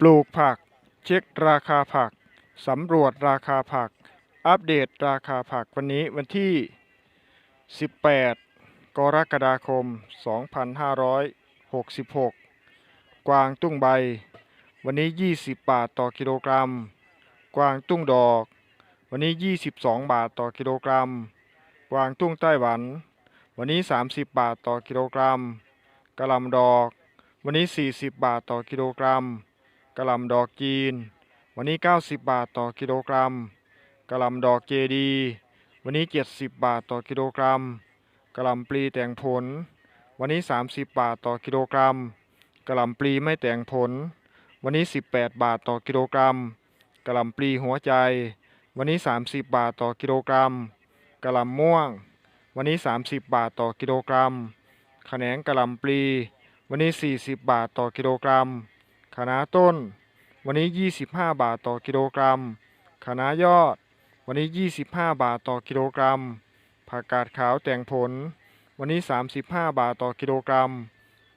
ปลูกผัก เช็คราคาผัก สำรวจราคาผัก อัปเดตราคาผักวันนี้วันที่ 18 กรกฎาคม 2566 กวางตุ้งใบ วันนี้ 20 บาทต่อกิโลกรัม กวางตุ้งดอก วันนี้ 22 บาทต่อกิโลกรัม กวางตุ้งไต้หวัน วันนี้ 30 บาทต่อกิโลกรัมกะหล่ำดอก วันนี้ 40 บาทต่อกิโลกรัม กระหล่ำดอกจีน วันนี้ 90 บาทต่อกิโลกรัมกระหล่ำดอกเจดี วันนี้ 70 บาทต่อกิโลกรัมกระหล่ำปลีแต่งผล วันนี้ 30 บาทต่อกิโลกรัมกระหล่ำปลีไม่แต่งผล วันนี้ 18 บาทต่อกิโลกรัมกระหล่ำปลีหัวใจ วันนี้ 30 บาทต่อกิโลกรัมกระหล่ำม่วง วันนี้ 30 บาทต่อกิโลกรัมแหนงกระหล่ำปลี วันนี้ 40 บาทต่อกิโลกรัม คะน้าต้น วันนี้ 25 บาทต่อกิโลกรัมคะน้ายอด วันนี้ 25 บาทต่อกิโลกรัม ผักกาดขาวแต่งผล วันนี้ 35 บาทต่อกิโลกรัม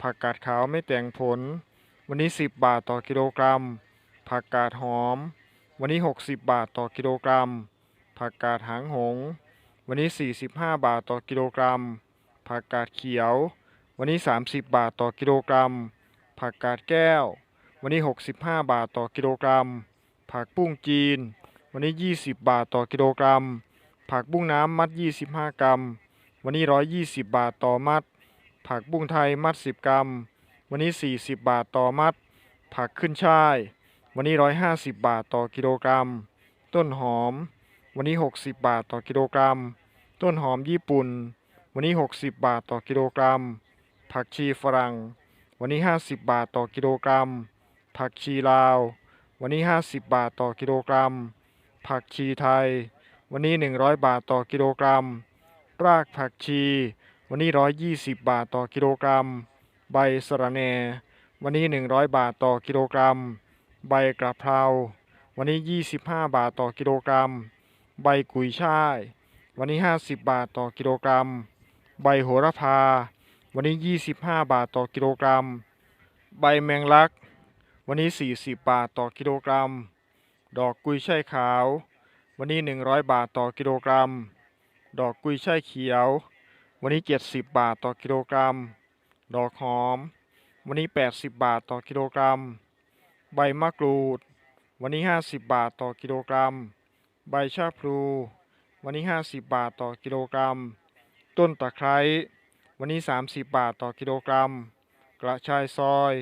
ผักกาดขาวไม่แต่งผล วันนี้ 10 บาทต่อกิโลกรัม ผักกาดหอม วันนี้ 60 บาทต่อกิโลกรัม ผักกาดหางหง วันนี้ 45 บาทต่อกิโลกรัม ผักกาดเขียว วันนี้ 30 บาทต่อกิโลกรัม ผักกาดแก้ว วันนี้ 65 บาทต่อกิโลกรัม ผักปุ้งจีน วันนี้ 20 บาทต่อกิโลกรัม ผักบุ้งน้ำมัด 25 กรัม วันนี้ 120 บาทต่อมัด ผักบุ้งไทยมัด 10 กรัม วันนี้ 40 บาทต่อมัด ผักขึ้นช่าย วันนี้ 150 บาทต่อกิโลกรัม ต้นหอม วันนี้ 60 บาทต่อกิโลกรัม ต้นหอมญี่ปุ่น วันนี้ 60 บาทต่อกิโลกรัม ผักชีฝรั่ง วันนี้ 50 บาทต่อกิโลกรัม ผักชีลาว วันนี้ 50 บาทต่อกิโลกรัม ผักชีไทย วันนี้ 100 บาทต่อกิโลกรัม รากผักชี วันนี้ 120 บาทต่อกิโลกรัม ใบสะระแหน่ วันนี้ 100 บาทต่อกิโลกรัม ใบกระเพรา วันนี้ 25 บาทต่อกิโลกรัม ใบกุยช่าย วันนี้ 50 บาทต่อกิโลกรัม ใบโหระพา วันนี้ 25 บาทต่อกิโลกรัม ใบแมงลัก วันนี้ 40 บาทต่อกิโลกรัม ดอกกุยช่ายขาว วันนี้ 100 บาทต่อกิโลกรัม ดอกกุยช่ายเขียว วันนี้ 70 บาทต่อกิโลกรัม ดอกหอม วันนี้ 80 บาทต่อกิโลกรัม ใบมะกรูด วันนี้ 50 บาทต่อกิโลกรัม ใบชะพลู วันนี้ 50 บาทต่อกิโลกรัม ต้นตะไคร้ วันนี้ 30 บาทต่อกิโลกรัม กระชายซอย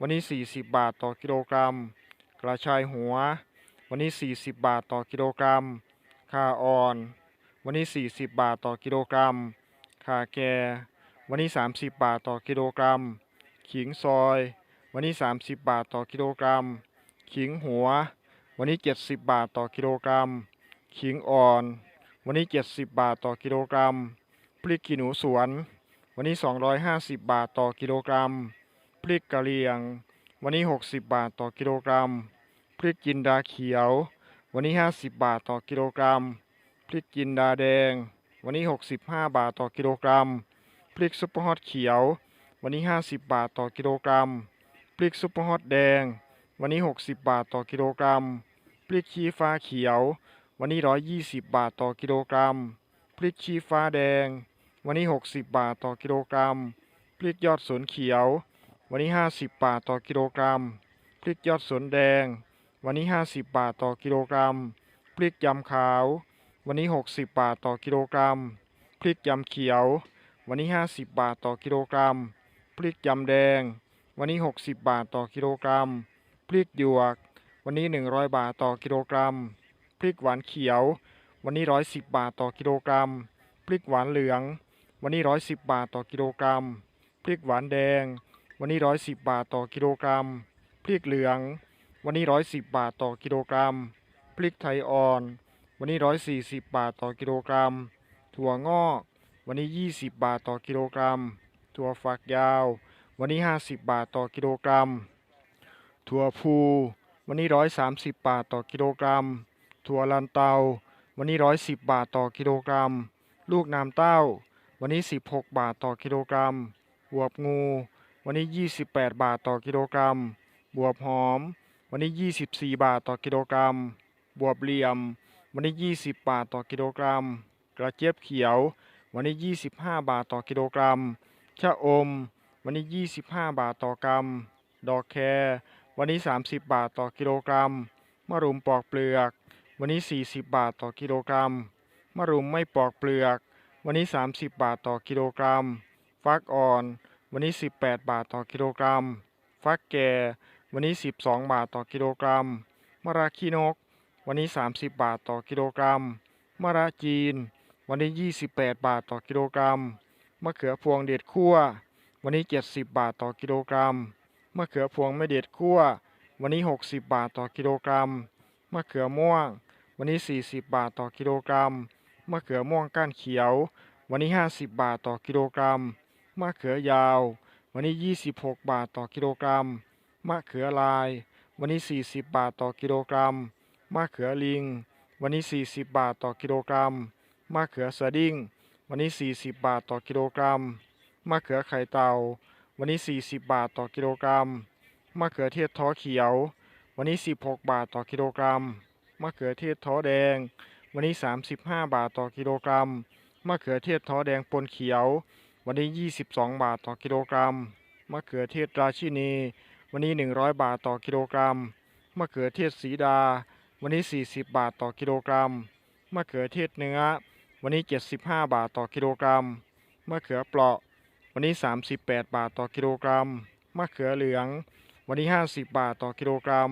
วันนี้ 40 บาทต่อกิโลกรัม กระชายหัว วันนี้ 40 บาทต่อกิโลกรัมข่าอ่อน วันนี้ 40 บาทต่อกิโลกรัมข่าแก่ วันนี้ 30 บาทต่อกิโลกรัม ขิงซอย วันนี้ 30 บาทต่อกิโลกรัม ขิงหัว วันนี้ 70 บาทต่อกิโลกรัม ขิงอ่อน วันนี้ 70 บาทต่อกิโลกรัม พริกขี้หนูสวน วันนี้ 250 บาทต่อกิโลกรัม พริกกะเหรี่ยง วันนี้ 60 บาทต่อกิโลกรัม พริกจินดาเขียว วันนี้ 50 บาทต่อกิโลกรัม พริกจินดาแดง วันนี้ 65 บาทต่อกิโลกรัม พริกซุปเปอร์ฮอตเขียว วันนี้ 50 บาทต่อกิโลกรัม พริกซุปเปอร์ฮอตแดง วันนี้ 60 บาทต่อกิโลกรัม พริกชี้ฟ้าเขียว วันนี้ 120 บาทต่อกิโลกรัม พริกชี้ฟ้าแดง วันนี้ 60 บาทต่อกิโลกรัม พริกยอดสนเขียว วันนี้ 50 บาทต่อกิโลกรัม พริกยอดสนแดง วันนี้ 50 บาทต่อกิโลกรัม พริกยำขาว วันนี้ 60 บาทต่อกิโลกรัม พริกยำเขียว วันนี้ 50 บาทต่อกิโลกรัม พริกยำแดง วันนี้ 60 บาทต่อกิโลกรัม พริกหยวก วันนี้ 100 บาทต่อกิโลกรัม พริกหวานเขียว วันนี้ 110 บาทต่อกิโลกรัม พริกหวานเหลือง วันนี้ 110 บาทต่อกิโลกรัม พริกหวานแดง วันนี้ 110 บาทต่อกิโลกรัม พริกเหลือง วันนี้ 110 บาทต่อกิโลกรัม พริกไทยอ่อน วันนี้ 140 บาทต่อกิโลกรัม ถั่วงอก วันนี้ 20 บาทต่อกิโลกรัม ถั่วฝักยาว วันนี้ 50 บาทต่อกิโลกรัม ถั่วพู วันนี้ 130 บาทต่อกิโลกรัม ถั่วลันเตา วันนี้ 110 บาทต่อกิโลกรัม ลูกน้ำเต้า วันนี้ 16 บาทต่อกิโลกรัมบวบงู วันนี้ 28 บาทต่อกิโลกรัม บวบหอม วันนี้ 24 บาทต่อกิโลกรัม บวบเหลี่ยม วันนี้ 20 บาทต่อกิโลกรัม กระเจี๊ยบเขียว วันนี้ 25 บาทต่อกิโลกรัม ชะอม วันนี้ 25 บาทต่อกรัม ดอกแครวันนี้ 30 บาทต่อกิโลกรัม มะรุมปอกเปลือก วันนี้ 40 บาทต่อกิโลกรัม มะรุมไม่ปอกเปลือก วันนี้ 30 บาทต่อกิโลกรัม ฟักอ่อน วันนี้ 18 บาทต่อกิโลกรัม ฟักแก่ วันนี้ 12 บาทต่อกิโลกรัม มะระขี้นก วันนี้ 30 บาทต่อกิโลกรัม มะระจีน วันนี้ 28 บาทต่อกิโลกรัม มะเขือพวงเด็ดคั่ววันนี้ 70 บาทต่อกิโลกรัม มะเขือพวงไม่เด็ดคั่ววันนี้ 60 บาทต่อกิโลกรัม มะเขือม่วง วันนี้ 40 บาทต่อกิโลกรัม มะเขือม่วงก้านเขียว วันนี้ 50 บาทต่อกิโลกรัม มะเขือยาว วันนี้ 26 บาทต่อกิโลกรัม มะเขือลาย วันนี้ 40 บาทต่อกิโลกรัม มะเขือลิง วันนี้ 40 บาทต่อกิโลกรัม มะเขือสดิ้ง วันนี้ 40 บาทต่อกิโลกรัม มะเขือไข่เต่า วันนี้ 40 บาทต่อกิโลกรัม มะเขือเทศท้อเขียว วันนี้ 16 บาทต่อกิโลกรัม มะเขือเทศท้อแดง วันนี้ 35 บาทต่อกิโลกรัม มะเขือเทศท้อแดงปนเขียว วันนี้ 22 บาทต่อกิโลกรัม มะเขือเทศราชินี วันนี้ 100 บาทต่อกิโลกรัม มะเขือเทศสีดา วันนี้ 40 บาทต่อกิโลกรัม มะเขือเทศเนื้อ วันนี้ 75 บาทต่อกิโลกรัม มะเขือเปราะ วันนี้ 38 บาทต่อกิโลกรัม มะเขือเหลือง วันนี้ 50 บาทต่อกิโลกรัม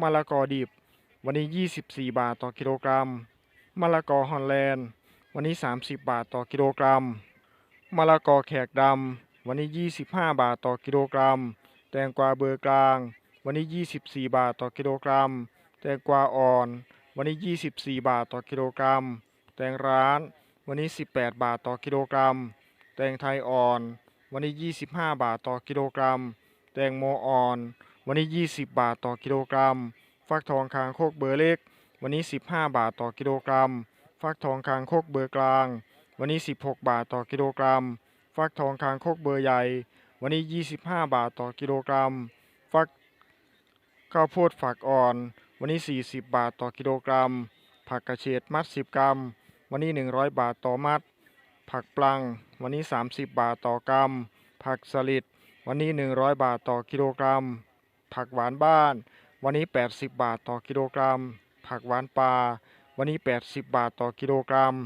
มะละกอดิบ วันนี้ 24 บาทต่อกิโลกรัม มะละกอฮอลแลนด์ วันนี้ 30 บาทต่อกิโลกรัม มะละกอแขกดำวันนี้ 25 บาทต่อกิโลกรัม แตงกวาเบอร์กลาง วันนี้ 24 บาทต่อกิโลกรัม แตงกวาอ่อน วันนี้ 24 บาทต่อกิโลกรัม แตงร้าน วันนี้ 18 บาทต่อกิโลกรัม แตงไทยอ่อน วันนี้ 25 บาทต่อกิโลกรัม แตงโมอ่อน วันนี้ 20 บาทต่อกิโลกรัม ฟักทองคางโคกเบอร์เล็ก วันนี้ 15 บาทต่อกิโลกรัม ฟักทองคางโคกเบอร์กลาง วันนี้ 16 บาทต่อกิโลกรัม ฟักทองคางโคกเบอร์ใหญ่ วันนี้ 25 บาทต่อกิโลกรัม ฟักข้าวโพดฝักอ่อน วันนี้ 40 บาทต่อกิโลกรัม ผักกระเฉดมัด 10 กรัม วันนี้ 100 บาทต่อมัด ผักปลัง วันนี้ 30 บาทต่อกรัม ผักสลิด วันนี้ 100 บาทต่อกิโลกรัม ผักหวานบ้าน วันนี้ 80 บาทต่อกิโลกรัม ผักหวานปลา วันนี้ 80 บาทต่อกิโลกรัม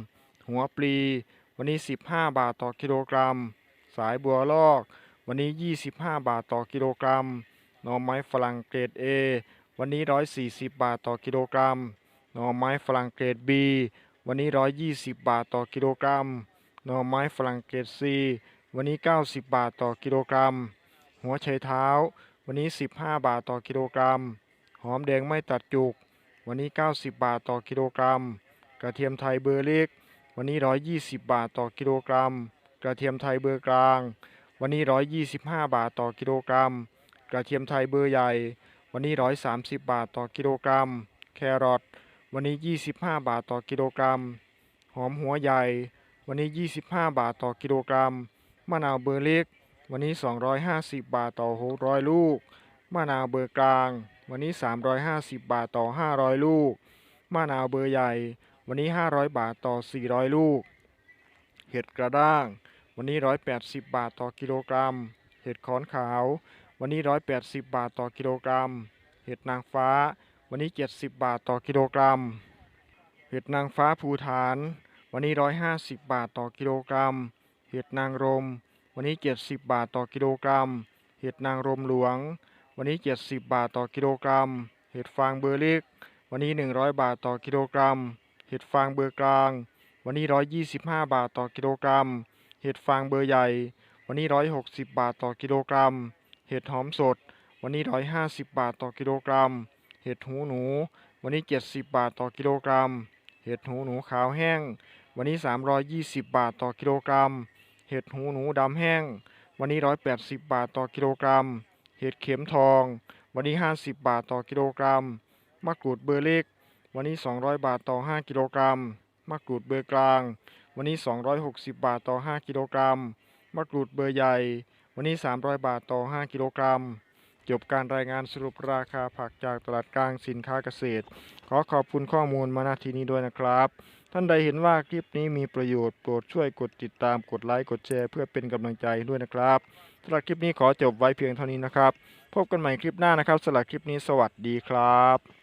หัวปลี วันนี้ 15 บาทต่อกิโลกรัม สายบัวลอก วันนี้ 25 บาทต่อกิโลกรัมหน่อไม้ฝรั่งเกรด A วันนี้ 140 บาทต่อกิโลกรัมหน่อไม้ฝรั่งเกรด B วันนี้ 120 บาทต่อกิโลกรัมหน่อไม้ฝรั่งเกรด C วันนี้ 90 บาทต่อกิโลกรัม หัวไชเท้า วันนี้ 15 บาทต่อกิโลกรัม หอมแดงไม่ตัดจุก วันนี้ 90 บาทต่อกิโลกรัม กระเทียมไทยเบอร์เล็ก วันนี้ 120 บาทต่อกิโลกรัม กระเทียมไทยเบอร์กลาง วันนี้ 125 บาทต่อกิโลกรัม กระเทียมไทยเบอร์ใหญ่ วันนี้ 130 บาทต่อกิโลกรัม แครอทวันนี้ 25 บาทต่อกิโลกรัม หอมหัวใหญ่ วันนี้ 25 บาทต่อกิโลกรัม มะนาวเบอร์เล็ก วันนี้ 250 บาทต่อ 600 ลูก มะนาวเบอร์กลาง วันนี้ 350 บาทต่อ 500 ลูก มะนาวเบอร์ใหญ่ วันนี้ 500 บาทต่อ 400 ลูก เห็ดกระด้าง วันนี้ 180 บาทต่อกิโลกรัม เห็ดขอนขาว วันนี้ 180 บาทต่อกิโลกรัม เห็ดนางฟ้า วันนี้ 70 บาทต่อกิโลกรัม เห็ดนางฟ้าภูฐาน วันนี้ 150 บาทต่อกิโลกรัม เห็ดนางรม วันนี้ 70 บาทต่อกิโลกรัม เห็ดนางรมหลวง วันนี้ 70 บาทต่อกิโลกรัม เห็ดฟางเบอร์ล็กวันนี้ 100 บาทต่อกิโลกรัม เห็ดฟางเบอร์กลาง วันนี้ 125 บาทต่อกิโลกรัม เห็ดฟางเบอร์ใหญ่ วันนี้ 160 บาทต่อกิโลกรัม เห็ดหอมสด วันนี้ 150 บาทต่อกิโลกรัม เห็ดหูหนู วันนี้ 70 บาทต่อกิโลกรัม เห็ดหูหนูขาวแห้ง วันนี้ 320 บาทต่อกิโลกรัม เห็ดหูหนูดำแห้ง วันนี้ 180 บาทต่อกิโลกรัม เห็ดเข็มทอง วันนี้ 50 บาทต่อกิโลกรัม มะกรูดเบอร์เล็ก วันนี้ 200 บาทต่อ 5 กิโลกรัมมะกรูดเบอร์กลาง วันนี้ 260 บาทต่อ 5 กิโลกรัมมะกรูดเบอร์ใหญ่ วันนี้ 300 บาทต่อ 5 กิโลกรัมจบการรายงานสรุปราคาผักจากตลาดกลางสินค้าเกษตร ขอขอบคุณข้อมูลมาณที่นี้ด้วยนะครับ ท่านใดเห็นว่าคลิปนี้มีประโยชน์โปรดช่วยกดติดตามกดไลค์กดแชร์เพื่อเป็นกำลังใจด้วยนะครับสำหรับคลิปนี้ขอจบไว้เพียงเท่านี้นะครับ พบกันใหม่คลิปหน้านะครับสำหรับคลิปนี้สวัสดีครับ